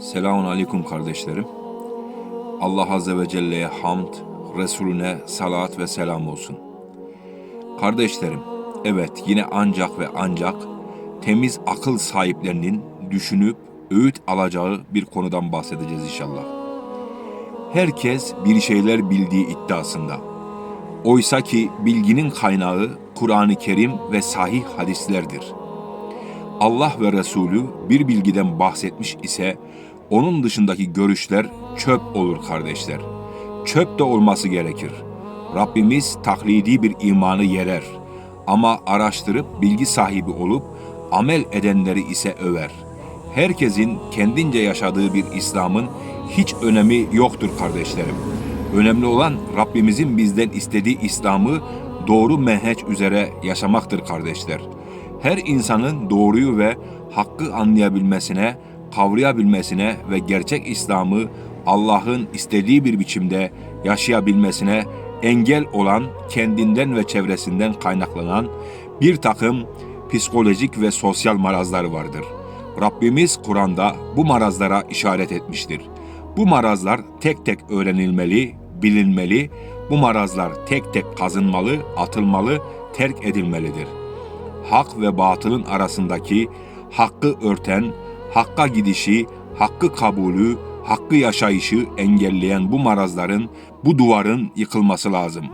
Selamun Aleyküm kardeşlerim. Allah Azze ve Celle'ye hamd, Resulüne salat ve selam olsun. Kardeşlerim, evet yine ancak ve ancak temiz akıl sahiplerinin düşünüp öğüt alacağı bir konudan bahsedeceğiz inşallah. Herkes bir şeyler bildiği iddiasında. Oysa ki bilginin kaynağı Kur'an-ı Kerim ve sahih hadislerdir.'' Allah ve Resulü bir bilgiden bahsetmiş ise onun dışındaki görüşler çöp olur kardeşler. Çöp de olması gerekir. Rabbimiz taklidi bir imanı yerer. Ama araştırıp bilgi sahibi olup amel edenleri ise över. Herkesin kendince yaşadığı bir İslam'ın hiç önemi yoktur kardeşlerim. Önemli olan Rabbimizin bizden istediği İslam'ı doğru menheç üzere yaşamaktır kardeşler her insanın doğruyu ve hakkı anlayabilmesine, kavrayabilmesine ve gerçek İslam'ı Allah'ın istediği bir biçimde yaşayabilmesine engel olan kendinden ve çevresinden kaynaklanan bir takım psikolojik ve sosyal marazlar vardır. Rabbimiz Kur'an'da bu marazlara işaret etmiştir. Bu marazlar tek tek öğrenilmeli, bilinmeli, bu marazlar tek tek kazınmalı, atılmalı, terk edilmelidir.'' hak ve batılın arasındaki hakkı örten, hakka gidişi, hakkı kabulü, hakkı yaşayışı engelleyen bu marazların, bu duvarın yıkılması lazım.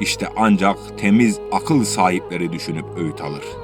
İşte ancak temiz akıl sahipleri düşünüp öğüt alır.''